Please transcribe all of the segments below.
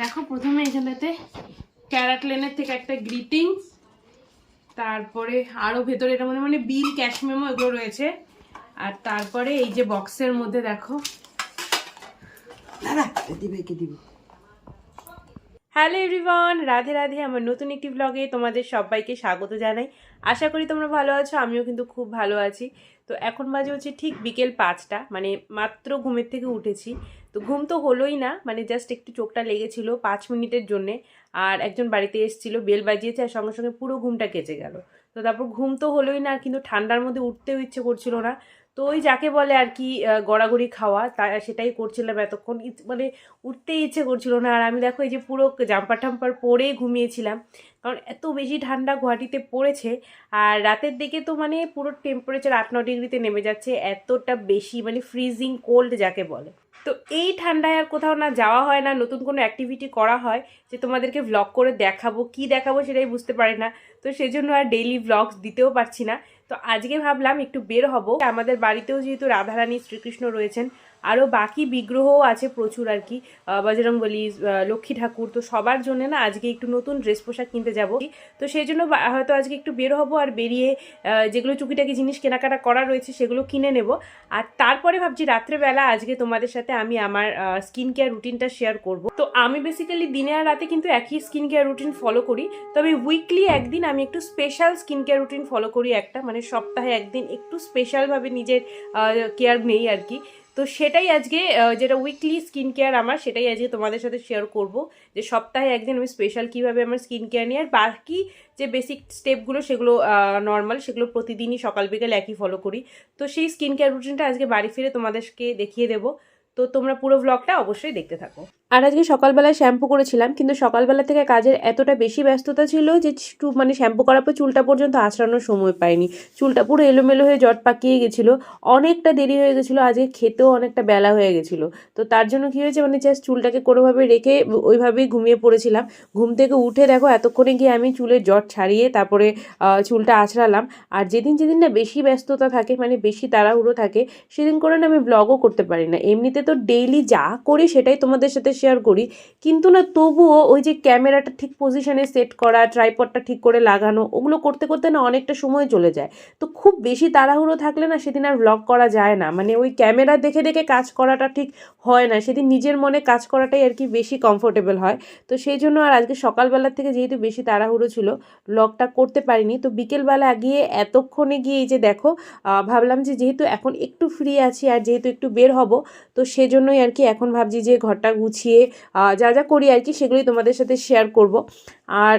দেখো প্রথমে এখানটাতে ক্যারাটলেনের থেকে একটা গ্রিটিংস তারপরে আরও ভেতরে এটা মধ্যে মানে বিল ক্যাশ মেমো এগুলো রয়েছে। আর তারপরে এই যে বক্সের মধ্যে দেখো। হ্যালো এভরিওয়ান রাধে রাধে আমার নতুন একটি ব্লগে তোমাদের সবাইকে স্বাগত জানাই। আশা করি তোমরা ভালো আছো আমিও কিন্তু খুব ভালো আছি। তো এখন বাজে হচ্ছে ঠিক বিকেল পাঁচটা মানে মাত্র ঘুমের থেকে উঠেছি। তো ঘুম তো হলোই না মানে জাস্ট একটু চোখটা লেগেছিল পাঁচ মিনিটের জন্যে, আর একজন বাড়িতে এসেছিল, বেল বাজিয়েছে, আর সঙ্গে সঙ্গে পুরো ঘুমটা কেচে গেল। তো তারপর ঘুম তো হলোই না আর কিন্তু ঠান্ডার মধ্যে উঠতেও ইচ্ছে করছিল না। তো ওই যাকে বলে আর কি গড়াগড়ি খাওয়া, তা, সেটাই করছিলাম এতক্ষণ। মানে উঠতেই ইচ্ছে করছিল না। আর আমি দেখো এই যে পুরো জাম্পার টাম্পার পরে ঘুমিয়েছিলাম, কারণ এত বেশি ঠান্ডা গুয়াহাটিতে পড়েছে। আর রাতের দিকে তো মানে পুরো টেম্পারেচার আট ন ডিগ্রিতে নেমে যাচ্ছে, এতটা বেশি মানে ফ্রিজিং কোল্ড যাকে বলে। তো এই ঠান্ডায় আর কোথাও না যাওয়া হয় না, নতুন কোনো অ্যাক্টিভিটি করা হয়, যে তোমাদেরকে ভ্লগ করে দেখাবো, কি দেখাবো সেটাই বুঝতে পারি না। তো সেজন্য আর ডেইলি ভ্লগস দিতেও পারছি না। তো আজকে ভাবলাম একটু বের হব। আমাদের বাড়িতেও যেহেতু রাধারানী শ্রীকৃষ্ণ রয়েছেন আরও বাকি বিগ্রহও আছে প্রচুর আর কি। আহ, বজরংবলী আহ, লক্ষ্মী ঠাকুর তো সবার জন্য না আজকে একটু নতুন ড্রেস পোশাক কিনতে যাব। তো সেই জন্য হয়তো আজকে একটু বের হব আর বেরিয়ে যেগুলো টুকিটাকি জিনিস কেনাকাটা করা রয়েছে সেগুলো কিনে নেব। আর তারপরে ভাবছি রাত্রেবেলা আজকে তোমাদের সাথে আমি আমার স্কিন কেয়ার রুটিনটা শেয়ার করব। তো আমি বেসিক্যালি দিনে আর রাতে কিন্তু একই স্কিন কেয়ার রুটিন ফলো করি। তবে উইকলি একদিন আমি একটু special skin care routine follow করি একটা। মানে সপ্তাহে একদিন একটু স্পেশালভাবে নিজের কেয়ার নেই আর কি। তো সেটাই আজকে যেটা উইকলি স্কিন কেয়ার আমার, সেটাই আজকে তোমাদের সাথে শেয়ার করব। যে সপ্তাহে একদিন আমি স্পেশাল কীভাবে আমার স্কিন কেয়ার নিয়ে আর বাকি যে বেসিক স্টেপগুলো সেগুলো নর্মাল সেগুলো প্রতিদিনই সকাল বিকাল একই ফলো করি। তো সেই স্কিন কেয়ার রুটিনটা আজকে বাড়ি ফিরে তোমাদেরকে দেখিয়ে দেবো। তো তোমরা পুরো ব্লগটা অবশ্যই দেখতে থাকো। আর আজকে সকালবেলায় শ্যাম্পু করেছিলাম, কিন্তু সকালবেলা থেকে কাজের এতটা বেশি ব্যস্ততা ছিল যে মানে শ্যাম্পু করার পর চুলটা পর্যন্ত আঁচড়ানোর সময় পাইনি। চুলটা পুরো এলোমেলো হয়ে জট পাকিয়ে গেছিল, অনেকটা দেরি হয়ে গেছিল, আজকে খেতেও অনেকটা বেলা হয়ে গেছিল। তো তার জন্য কী হয়েছে মানে জাস্ট চুলটাকে কোনোভাবে রেখে ওইভাবেই ঘুমিয়ে পড়েছিলাম। ঘুম থেকে উঠে দেখো এতক্ষণে গিয়ে আমি চুলের জট ছাড়িয়ে তারপরে চুলটা আঁচড়ালাম। আর যেদিন যেদিন না বেশি ব্যস্ততা থাকে মানে বেশি তাড়াহুড়ো থাকে, সেদিন করে না আমি ব্লগও করতে পারি না। এমনিতে তো ডেইলি যা করি সেটাই তোমাদের সাথে শেয়ার করি। কিন্তু না, তবুও ওই যে ক্যামেরাটা ঠিক পজিশনে সেট করা ট্রাইপডটা ঠিক করে লাগানো, ওগুলো করতে করতে না অনেকটা সময় চলে যায়। তো খুব বেশি তাড়াহুড়ো থাকলে না সেদিন আর ব্লগ করা যায় না। মানে ওই ক্যামেরা দেখে দেখে কাজ করাটা ঠিক হয় না। সেদিন নিজের মনে কাজ করাটাই আর কি বেশি কমফোর্টেবল হয়। তো সেই জন্য আর আজকে সকালবেলা থেকে যেহেতু বেশি তাড়াহুড়ো ছিল ব্লগটা করতে পারিনি। তো বিকেলবেলা গিয়ে এতক্ষণে গিয়ে এই যে দেখো ভাবলাম যে যেহেতু এখন একটু ফ্রি আছি আর যেহেতু একটু বের হব, তো সেজন্যই আর কি এখন ভাবছি যে ঘরটা গুছিয়ে আহ, যা যা করি আর কি সেগুলোই তোমাদের সাথে শেয়ার করব। আর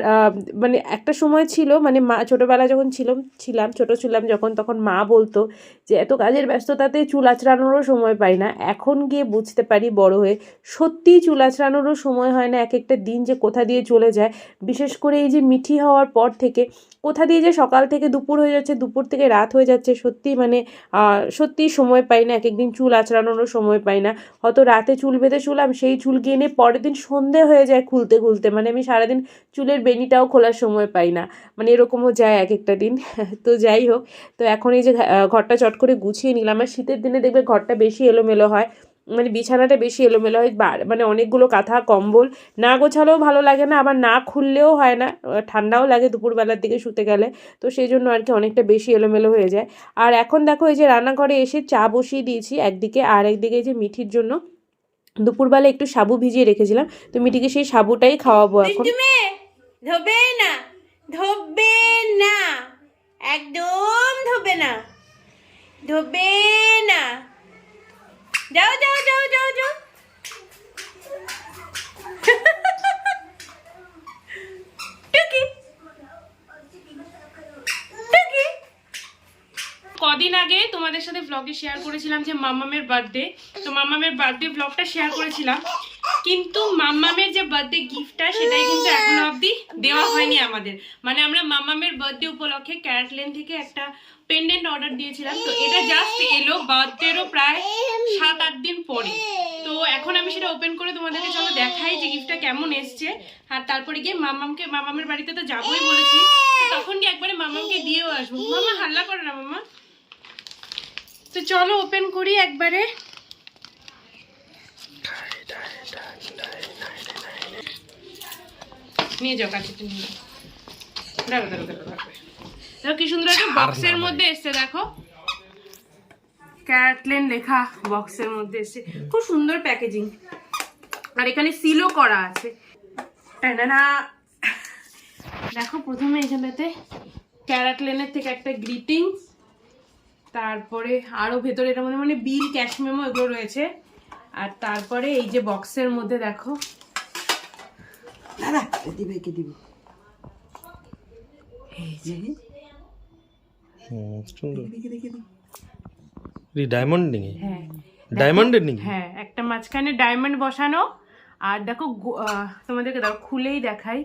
মানে একটা সময় ছিল মানে মা ছোটোবেলা যখন ছিলাম ছিলাম ছোটো ছিলাম যখন তখন মা বলতো যে এত কাজের ব্যস্ততাতে চুল আঁচড়ানোরও সময় পাই না। এখন গিয়ে বুঝতে পারি বড় হয়ে সত্যিই চুল আঁচড়ানোরও সময় হয় না এক একটা দিন যে কোথা দিয়ে চলে যায়। বিশেষ করে এই যে মিঠি হওয়ার পর থেকে কোথা দিয়ে যে সকাল থেকে দুপুর হয়ে যাচ্ছে দুপুর থেকে রাত হয়ে যাচ্ছে সত্যি মানে আহ, সত্যিই সময় পাই না এক একদিন চুল আঁচড়ানোরও সময় পাই না। হয়তো রাতে চুল বেঁধে শুলাম সেই চুল গিয়ে পরের দিন সন্ধে হয়ে যায় খুলতে খুলতে। মানে আমি সারাদিন চুলের বেনিটাও খোলার সময় পাই না। মানে এরকমও যায় এক একটা দিন। তো যাই হোক তো এখন এই যে ঘরটা চট করে গুছিয়ে নিলাম। আর শীতের দিনে দেখবে ঘরটা বেশি এলোমেলো হয়। মানে বিছানাটা বেশি এলোমেলো হয়। মানে অনেকগুলো কাঁথা, কম্বল না গোছালেও ভালো লাগে না। আবার না খুললেও হয় না। ঠান্ডাও লাগে দুপুরবেলার দিকে শুতে গেলে। তো সেই জন্য আর কি অনেকটা বেশি এলোমেলো হয়ে যায়। আর এখন দেখো এই যে রান্নাঘরে এসে চা বসিয়ে দিয়েছি একদিকে। আর একদিকে যে মিঠির জন্য দুপুরবেলা একটু সাবু ভিজিয়ে রেখেছিলাম। তো মিঠিকে সেই সাবুটাই খাওয়াবো এখন। ধোবে না? ধোবে না। একদম ধোবে না। ধোবে না। যাও যাও যাও যাও যাও। কদিন আগে তোমাদের সাথে ব্লগে শেয়ার করেছিলাম যে মামামের বার্থডে তো মামামের বার্থডে ব্লগটা শেয়ার করেছিলাম। কিন্তু মাম্মামের যে বার্থডে গিফটটা সেটাই কিন্তু এখনও অবধি দেওয়া হয়নি আমাদের। মানে আমরা মাম্মামের বার্থডে উপলক্ষে ক্যারাটলেন থেকে একটা পেন্ডেন্ট অর্ডার দিয়েছিলাম। তো এটা জাস্ট এলো বার্থডেরও প্রায় সাত আট দিন পরে। তো এখন আমি সেটা ওপেন করে তোমাদেরকে চলো দেখাই যে গিফটটা কেমন এসছে। আর তারপরে গিয়ে মামামকে মামামের বাড়িতে তো যাবোই বলেছি। তখন গিয়ে একবারে মামামকে দিয়েও আসব। মামা হাল্লা করে না মামা তো চলো ওপেন করি একবারে। নিয়ে যাও কাঠিটা নিয়ে দেখো দেখো দেখো দেখো। কি সুন্দর একটা বক্সের মধ্যে এসছে দেখো। ক্যাটলেন লেখা বক্সের মধ্যে এসছে। খুব সুন্দর প্যাকেজিং আর এখানে সিলও করা আছে। টানানা। দেখো প্রথমে এখানেতে ক্যারাটলেনের থেকে একটা গ্রিটিংস তারপরে আরও ভেতরে এটা মনে মানে বিল ক্যাশ মেমো এগুলো রয়েছে। আর তারপরে এই যে বক্সের মধ্যে দেখো দাদা দিবে কে দিবে। এই যে। হুম, সুন্দর। দেখে দেখে এই ডায়মন্ড নেই হ্যাঁ। ডায়মন্ডের হ্যাঁ একটা মাঝখানে ডায়মন্ড বসানো আর দেখো গো- তোমাদেরকে দাও খুলেই দেখাই।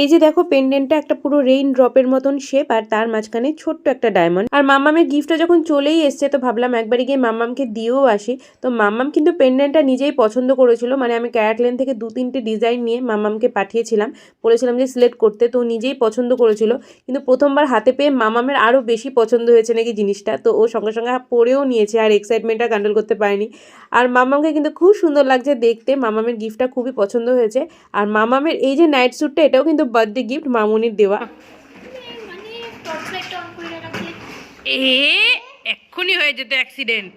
এই যে দেখো পেন্ডেন্টটা একটা পুরো রেইন ড্রপের মতন শেপ আর তার মাঝখানে ছোট্ট একটা ডায়মন্ড আর মাম্মামের গিফটটা যখন চলেই এসছে, তো ভাবলাম একবারে গিয়ে মাম্মামকে দিয়েও আসি। তো মাম্মাম কিন্তু পেন্ডেন্টটা নিজেই পছন্দ করেছিল। মানে আমি ক্যারাটলেন থেকে দু তিনটে ডিজাইন নিয়ে মাম্মামকে পাঠিয়েছিলাম। বলেছিলাম যে সিলেক্ট করতে, তো নিজেই পছন্দ করেছিল। কিন্তু প্রথমবার হাতে পেয়ে মামামের আরও বেশি পছন্দ হয়েছে নাকি জিনিসটা, তো ও সঙ্গে সঙ্গে পরেও নিয়েছে আর এক্সাইটমেন্টটা কন্ট্রোল করতে পারেনি। আর মামামকে কিন্তু খুব সুন্দর লাগছে দেখতে। মামামের গিফটটা খুবই পছন্দ হয়েছে। আর মামামের এই যে নাইট স্যুটটা এটাও কিন্তু বার্থডে গিফট মামুনির দেওয়া। এ এক্ষুনি হয়ে যেত অ্যাক্সিডেন্ট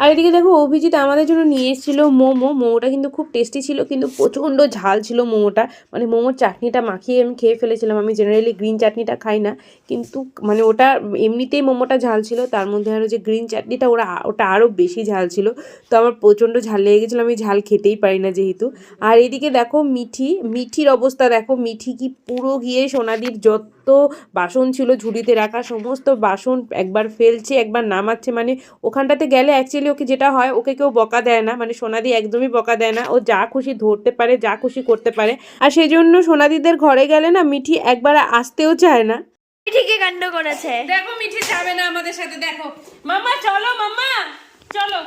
আর এদিকে দেখো, অভিজিৎ আমাদের জন্য নিয়ে এসেছিল মোমো। মোমোটা কিন্তু খুব টেস্টি ছিল, কিন্তু প্রচণ্ড ঝাল ছিল মোমোটা। মানে মোমোর চাটনিটা মাখিয়ে আমি খেয়ে ফেলেছিলাম। আমি জেনারেলি গ্রিন চাটনিটা খাই না, কিন্তু মানে ওটা এমনিতেই মোমোটা ঝাল ছিল। তার মধ্যে আরও যে গ্রিন চাটনিটা, ওরা ওটা আরও বেশি ঝাল ছিল। তো আমার প্রচণ্ড ঝাল লেগে গেছিল, আমি ঝাল খেতেই পারি না যেহেতু। আর এদিকে দেখো মিঠি, মিঠির অবস্থা দেখো। মিঠি কি পুরো গিয়ে সোনাদির যত বাসন ছিল ঝুড়িতে রাখা সমস্ত বাসন একবার ফেলছে একবার নামাচ্ছে মানে ওখানটাতে গেলে অ্যাকচুয়ালি ওকে যেটা হয় ওকে কেউ বকা দেয় না মানে সোনাদি একদমই বকা দেয় না ও যা খুশি ধরতে পারে যা খুশি করতে পারে। আর সেই জন্য সোনাদিদের ঘরে গেলে না মিঠি একবার আসতেও চায় না। ঠিকই কাণ্ড করেছে। দেখো মিঠি যাবে না আমাদের সাথে দেখো। মামা চলো মামা চলো।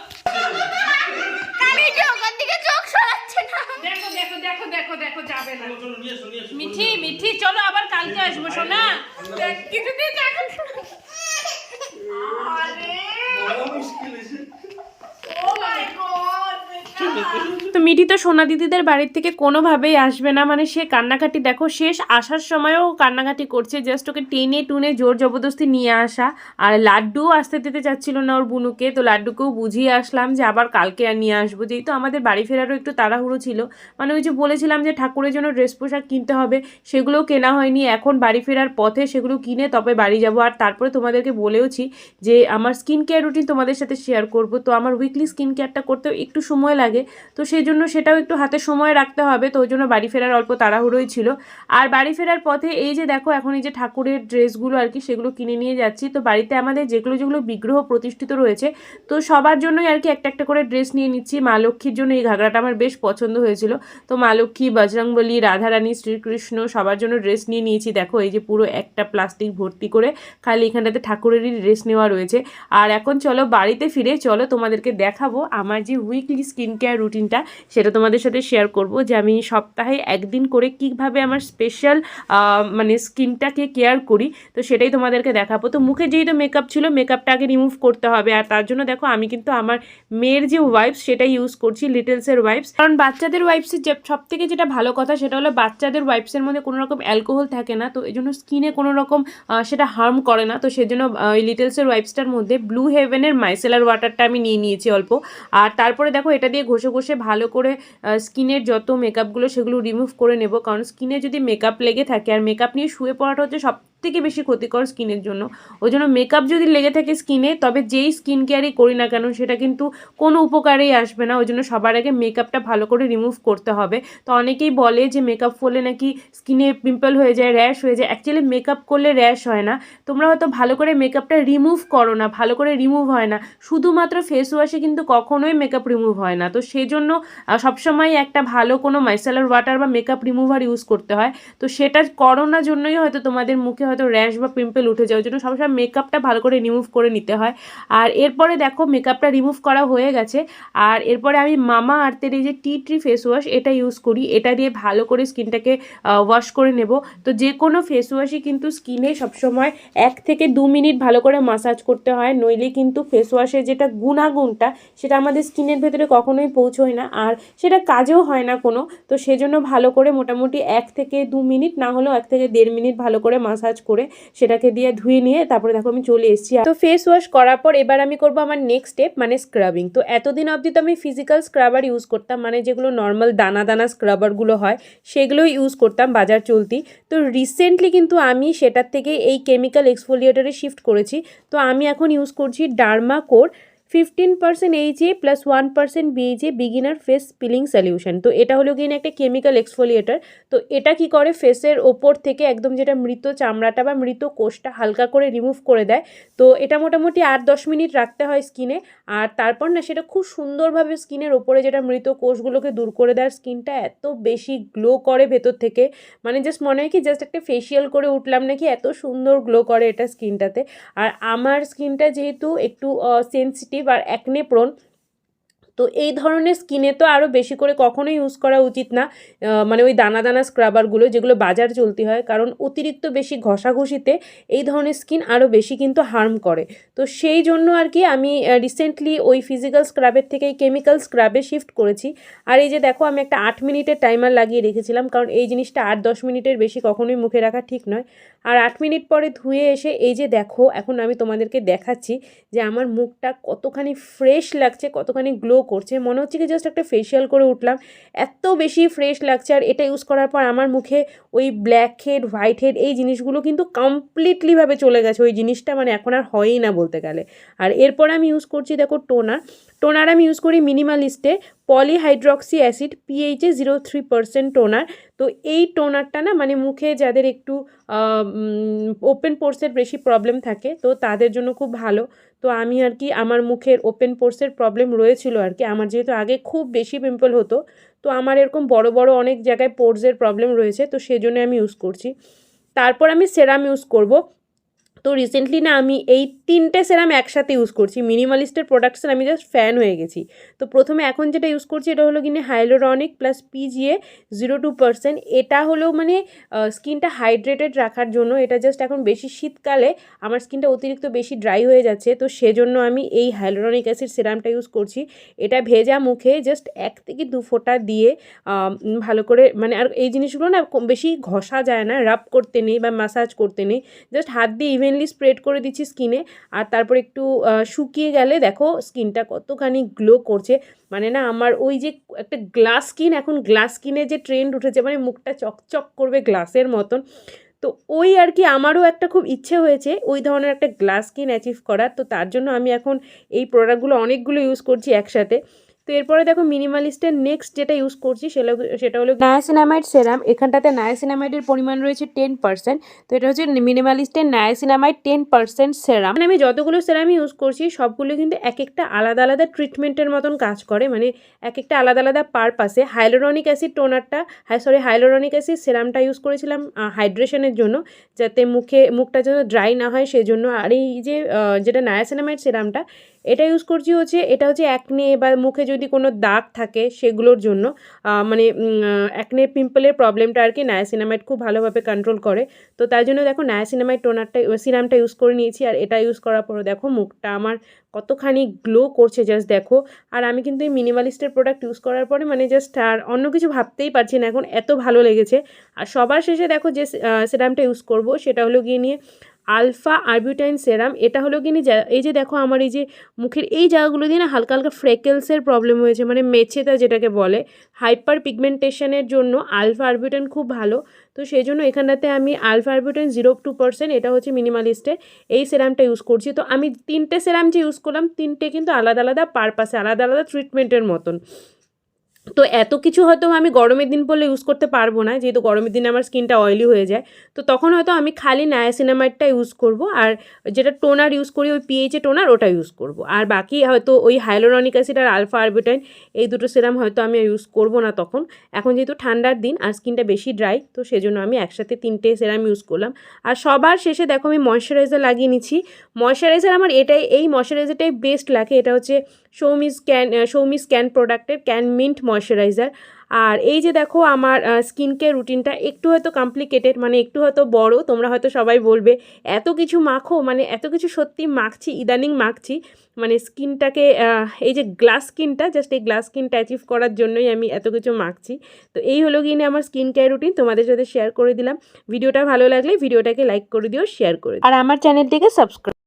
মিঠি ওখান দিকে চোখ সরাচ্ছে না। দেখো দেখো দেখো দেখো দেখো যাবে না। মিঠি মিঠি চলো আবার কালকে আসব সোনা কিছুদিন না। তো মিঠি তো সোনা দিদিদের বাড়ির থেকে কোনোভাবেই আসবে না। মানে সে কান্নাকাটি, দেখো, শেষ আসার সময়ও কান্নাকাটি করছে। জাস্ট ওকে টেনে টুনে জোর জবরদস্তি নিয়ে আসা। আর লাড্ডুও আসতে দিতে চাচ্ছিল না ওর বুনুকে। তো লাড্ডুকেও বুঝিয়ে আসলাম যে আবার কালকে আর নিয়ে আসব। যেহেতু আমাদের বাড়ি ফেরারও একটু তাড়াহুড়ো ছিল। মানে ওই যে বলেছিলাম যে ঠাকুরের জন্য ড্রেস পোশাক কিনতে হবে সেগুলোও কেনা হয়নি। এখন বাড়ি ফেরার পথে সেগুলো কিনে তবে বাড়ি যাব। আর তারপরে তোমাদেরকে বলেওছি যে আমার স্কিন কেয়ার রুটিন তোমাদের সাথে শেয়ার করব। তো আমার উইকলি স্কিন কেয়ারটা করতেও একটু সময় লাগে। তো সেই জন্য সেটাও একটু হাতে সময় রাখতে হবে। তো ওই জন্য বাড়ি ফেরার অল্প তাড়াহুড়োই ছিল। আর বাড়ি ফেরার পথে এই যে দেখো, এখন এই যে ঠাকুরের ড্রেসগুলো আর কি, সেগুলো কিনে নিয়ে যাচ্ছি। তো বাড়িতে আমাদের যেগুলো যেগুলো বিগ্রহ প্রতিষ্ঠিত রয়েছে, তো সবার জন্যই আর কি একটা একটা করে ড্রেস নিয়ে নিচ্ছি। মা লক্ষ্মীর জন্য এই ঘাগরাটা আমার বেশ পছন্দ হয়েছিল। তো মা লক্ষ্মী, বজরংবলী, রাধারানী, শ্রীকৃষ্ণ সবার জন্য ড্রেস নিয়ে নিয়েছি। দেখো, এই যে পুরো একটা প্লাস্টিক ভর্তি করে খালি এখানটাতে ঠাকুরেরই ড্রেস নেওয়া রয়েছে। আর এখন চলো বাড়িতে ফিরে, চলো তোমাদেরকে দেখাবো আমার যে উইকলি স্কিন কেয়ার রুটিনটা সেটা তোমাদের সাথে শেয়ার করব যে আমি সপ্তাহে একদিন করে কীভাবে আমার স্পেশাল মানে স্কিনটাকে কেয়ার করি, তো সেটাই তোমাদেরকে দেখাবো। তো মুখে যেহেতু মেকআপ ছিল মেকআপটা আগে রিমুভ করতে হবে আর তার জন্য দেখো আমি কিন্তু আমার মেয়ের যে ওয়াইপস সেটা ইউজ করছি লিটেলসের ওয়াইপস কারণ বাচ্চাদের ওয়াইপসের যে সব থেকে যেটা ভালো কথা সেটা হলো বাচ্চাদের ওয়াইপসের মধ্যে কোনো রকম অ্যালকোহল থাকে না, তো এই জন্য স্কিনে কোনো রকম সেটা হার্ম করে না। তো সেজন্য ওই লিটেলসের ওয়াইপসটার মধ্যে ব্লু হেভেনের মাইসেলার ওয়াটারটা আমি নিয়ে নিয়েছি অল্প। আর তারপরে দেখো এটা দিয়ে ঘষে ঘষে ভালো করে স্কিনের যত মেকআপগুলো সেগুলো রিমুভ করে নেব। কারণ স্কিনে যদি মেকআপ লেগে থাকে, আর মেকআপ নিয়ে শুয়ে পড়াটা হচ্ছে সব থেকে বেশি ক্ষতিকর স্কিনের জন্য। ওই জন্য মেকআপ যদি লেগে থাকে স্কিনে তবে যেই স্কিন কেয়ারই করি না কেন সেটা কিন্তু কোনো উপকারেই আসবে না। ওই জন্য সবার আগে মেকআপটা ভালো করে রিমুভ করতে হবে। তো অনেকেই বলে যে মেকআপ করলে নাকি স্কিনে পিম্পল হয়ে যায় র্যাশ হয়ে যায়। অ্যাকচুয়ালি মেকআপ করলে র্যাশ হয় না। তোমরা হয়তো ভালো করে মেকআপটা রিমুভ করো না ভালো করে রিমুভ হয় না। শুধুমাত্র ফেস ওয়াশে কিন্তু কখনোই মেকআপ রিমুভ হয় না। তো সেই জন্য আহ, সবসময় একটা ভালো কোনো মাইসেলার ওয়াটার বা মেকআপ রিমুভার ইউজ করতে হয়। তো সেটা করো না জন্যই হয়তো তোমাদের মুখে হয়তো র্যাশ বা পিম্পল উঠে যায়। ওই জন্য সবসময় মেকআপটা ভালো করে রিমুভ করে নিতে হয়। আর এরপরে দেখো মেকআপটা রিমুভ করা হয়ে গেছে। আর এরপরে আমি মামা আর্থের এই যে টি ট্রি ফেস ওয়াশ এটা ইউজ করি। এটা দিয়ে ভালো করে স্কিনটাকে ওয়াশ করে নেব। তো যে কোনো ফেস ওয়াশই কিন্তু স্কিনে সবসময় এক থেকে দু মিনিট ভালো করে মাসাজ করতে হয়। নইলে কিন্তু ফেস ওয়াশের যেটা গুণাগুণটা, সেটা আমাদের স্কিনের ভেতরে কখনোই পৌঁছয় না। আর সেটা কাজেও হয় না কোনো। তো সেজন্য ভালো করে মোটামুটি এক থেকে দু মিনিট, না হলেও এক থেকে দেড় মিনিট ভালো করে মাসাজ করে সেটাকে দিয়ে ধুয়ে নিয়ে তারপরে দেখো আমি চলে এসেছি। তো ফেস ওয়াশ করার পর এবার আমি করব আমার নেক্সট স্টেপ মানে স্ক্রাবিং তো এতদিন অবধি তো আমি ফিজিক্যাল স্ক্রাবার ইউজ করতাম মানে যেগুলো নর্মাল দানা দানা স্ক্রাবারগুলো হয় সেগুলো ইউজ করতাম বাজার চলতি। তো রিসেন্টলি কিন্তু আমি সেটার থেকে এই কেমিক্যাল এক্সফোলিয়েটারে শিফট করেছি। তো আমি এখন ইউজ করছি Derma Co fifteen percent AHA plus one percent BHA beginner face peeling solution তো এটা হলো কিনা একটা কেমিক্যাল এক্সফোলিয়েটার তো এটা কি করে? ফেসের ওপর থেকে একদম যেটা মৃত চামড়াটা বা মৃত কোষটা হালকা করে রিমুভ করে দেয়। তো এটা মোটামুটি আট দশ মিনিট রাখতে হয় স্কিনে আর তারপর না সেটা খুব সুন্দরভাবে স্কিনের ওপরে যেটা মৃত কোষগুলোকে দূর করে দেয় স্কিনটা এত বেশি গ্লো করে ভেতর থেকে। মানে জাস্ট মনে হয় কি জাস্ট একটা ফেসিয়াল করে উঠলাম নাকি, এত সুন্দর গ্লো করে এটা স্কিনটাতে আর আমার স্কিনটা যেহেতু একটু সেন্সিটিভ আর অ্যাকনে প্রোন তো এই ধরনের স্কিনে তো আরও বেশি করে কখনোই ইউজ করা উচিত না। মানে ওই দানা দানা স্ক্রাবারগুলো যেগুলো বাজার চলতি হয়, কারণ অতিরিক্ত বেশি ঘষাঘষিতে এই ধরনের স্কিন আরও বেশি কিন্তু হার্ম করে। তো সেই জন্য আর কি আমি রিসেন্টলি ওই ফিজিক্যাল স্ক্রাবের থেকে এই কেমিক্যাল স্ক্রাবে শিফট করেছি। আর এই যে দেখো, আমি একটা আট মিনিটের টাইমার লাগিয়ে রেখেছিলাম, কারণ এই জিনিসটা আট দশ মিনিটের বেশি কখনোই মুখে রাখা ঠিক নয়। আর আট মিনিট পরে ধুয়ে এসে এই যে দেখো, এখন আমি তোমাদেরকে দেখাচ্ছি যে আমার মুখটা কতখানি ফ্রেশ লাগছে, কতখানি গ্লো করছে। মনে হচ্ছে কি জাস্ট একটা ফেসিয়াল করে উঠলাম। এত বেশি ফ্রেশ লাগছে আর এটা ইউজ করার পর আমার মুখে ওই ব্ল্যাক হেড হোয়াইট হেড এই জিনিসগুলো কিন্তু কমপ্লিটলিভাবে চলে গেছে। ওই জিনিসটা মানে এখন আর হয়ই না বলতে গেলে। আর এরপর আমি ইউজ করছি দেখো টোনার টোনার আমি ইউজ করি মিনিমালিস্টে পলিহাইড্রক্সি অ্যাসিড পিএইচে জিরো থ্রি পার্সেন্ট টোনার। তো এই টোনারটা না মানে মুখে যাদের একটু ওপেন পোর্সের বেশি প্রবলেম থাকে, তো তাদের জন্য খুব ভালো। তো আমি আর কি, আমার মুখের ওপেন পোর্সের প্রবলেম রয়েছিল আর কি। আমার যেহেতু আগে খুব বেশি পিম্পল হতো, তো আমার এরকম বড় বড় অনেক জায়গায় পোর্সের প্রবলেম রয়েছে, তো সেজন্য আমি ইউজ করছি। তারপর আমি সেরাম ইউজ করব। তো রিসেন্টলি না আমি এই তিনটে সেরাম একসাথে ইউজ করছি। মিনিমালিস্টের প্রোডাক্টসের আমি জাস্ট ফ্যান হয়ে গেছি। তো প্রথমে এখন যেটা ইউজ করছি এটা হলো কিনে hyaluronic plus PGA zero two percent এটা হলো মানে স্কিনটা হাইড্রেটেড রাখার জন্য। এটা জাস্ট এখন বেশি শীতকালে আমার স্কিনটা অতিরিক্ত বেশি ড্রাই হয়ে যাচ্ছে। তো সেজন্য আমি এই হাইলোরনিক অ্যাসিড সেরামটা ইউজ করছি। এটা ভেজা মুখে জাস্ট এক থেকে দু ফোঁটা দিয়ে ভালো করে মানে আর এই জিনিসগুলো না বেশি ঘষা যায় না। রাব করতে নেই বা ম্যাসাজ করতে নেই। জাস্ট হাত দিয়ে ইভেনলি স্প্রেড করে দিচ্ছি স্কিনে আর তারপর একটু শুকিয়ে গেলে দেখো স্কিনটা কতখানি গ্লো করছে। মানে না আমার ওই যে একটা গ্লাস স্কিন এখন গ্লাস স্কিনে যে ট্রেন্ড উঠেছে মানে মুখটা চকচক করবে গ্লাসের মতন। তো ওই আর কি আমারও একটা খুব ইচ্ছে হয়েছে ওই ধরনের একটা গ্লাস স্কিন অ্যাচিভ করার। তো তার জন্য আমি এখন এই প্রোডাক্টগুলো অনেকগুলো ইউজ করছি একসাথে। তো এরপরে দেখো মিনিমালিস্টের নেক্সট যেটা ইউজ করছি সেটা সেটা হলো নায়াসিনামাইড সেরাম এখানটাতে নায়াসিনামাইডের পরিমাণ রয়েছে টেন পার্সেন্ট তো এটা হচ্ছে মিনিমালিস্টের নায়াসিনামাইড টেন পার্সেন্ট সেরাম মানে আমি যতগুলো সেরাম ইউজ করছি সবগুলো কিন্তু এক একটা আলাদা আলাদা ট্রিটমেন্টের মতন কাজ করে মানে এক একটা আলাদা আলাদা পারপাসে হাইলোরনিক অ্যাসিড টোনারটা হাই সরি হাইলোরনিক অ্যাসিড সেরামটা ইউজ করেছিলাম হাইড্রেশনের জন্য যাতে মুখে মুখটা যেন ড্রাই না হয় সেই জন্য আর এই যে যেটা নায়াসিনামাইড সেরামটা এটা ইউজ করছি হচ্ছে, এটা হচ্ছে অ্যাকনে বা মুখে যদি কোনো দাগ থাকে সেগুলোর জন্য। মানে অ্যাকনে পিম্পলের প্রবলেমটা আর কি নায়াসিনামাইড খুব ভালোভাবে কন্ট্রোল করে। তো তাই জন্য দেখো নায়াসিনামাইড টোনারটা সিরামটা ইউজ করে নিয়েছি আর এটা ইউজ করার পরে দেখো মুখটা আমার কতখানি গ্লো করছে জাস্ট দেখো। আর আমি কিন্তু এই মিনিমালিস্টের প্রোডাক্ট ইউজ করার পরে মানে জাস্ট আর অন্য কিছু ভাবতেই পারছি না, এখন এত ভালো লেগেছে। আর সবার শেষে দেখো যে সিরামটা ইউজ করব, সেটা হলো গিয়ে নিয়ে আলফা আরবিউটাইন সেরাম, এটা হলো কি এই যে দেখো আমার এই যে মুখের এই জায়গাগুলো দিয়ে না হালকা হালকা ফ্রেকেলসের প্রবলেম হয়েছে মানে মেছেতা যেটাকে বলে। হাইপার পিগমেন্টেশনের জন্য আলফা আরবিউটাইন খুব ভালো। তো সেই জন্য এখানটাতে আমি alpha arbutin zero two percent এটা হচ্ছে মিনিমালিস্টের এই সেরামটা ইউজ করছি। তো আমি তিনটে সেরাম যে ইউজ করলাম, তিনটে কিন্তু আলাদা আলাদা পারপাসে আলাদা আলাদা ট্রিটমেন্টের মতন। তো এত কিছু হয়তো আমি গরমের দিন পড়লে ইউজ করতে পারব না, যেহেতু গরমের দিনে আমার স্কিনটা অয়েলি হয়ে যায়। তো তখন হয়তো আমি খালি নায়াসিনামাইডটা ইউজ করব আর যেটা টোনার ইউজ করি, ওই পিএইচে টোনার ওটা ইউজ করব। আর বাকি হয়তো ওই হাইলোরনিক অ্যাসিড আর আলফা আরবিটাইন এই দুটো সেরাম হয়তো আমি ইউজ করব না তখন। এখন যেহেতু ঠান্ডার দিন আর স্কিনটা বেশি ড্রাই তো সেজন্য আমি একসাথে তিনটে সেরাম ইউজ করলাম। আর সবার শেষে দেখো আমি ময়শ্চারাইজার লাগিয়ে নিচ্ছি। ময়শ্চারাইজার আমার এটাই, এই ময়শ্চারাইজারটাই বেস্ট লাগে। এটা হচ্ছে সৌমি স্ক্যান সৌমি স্ক্যান প্রোডাক্টের ক্যান মিন্ট ময়শ্চারাইজার আর এই যে দেখো আমার স্কিন কেয়ার রুটিনটা একটু হয়তো কমপ্লিকেটেড মানে একটু হয়তো বড়, তোমরা হয়তো সবাই বলবে, এত কিছু মাখো মানে এত কিছু সত্যি মাখছি, ইদানিং মাখছি মানে স্কিনটাকে এই যে গ্লাস স্কিনটা জাস্ট এই গ্লাস স্কিনটা অ্যাচিভ করার জন্যই আমি এত কিছু মাখছি। তো এই হলো কিনে আমার স্কিন কেয়ার রুটিন তোমাদের সাথে শেয়ার করে দিলাম। ভিডিওটা ভালো লাগলে ভিডিওটাকে লাইক করে দিও শেয়ার করে আর আমার চ্যানেলটিকে সাবস্ক্রাইব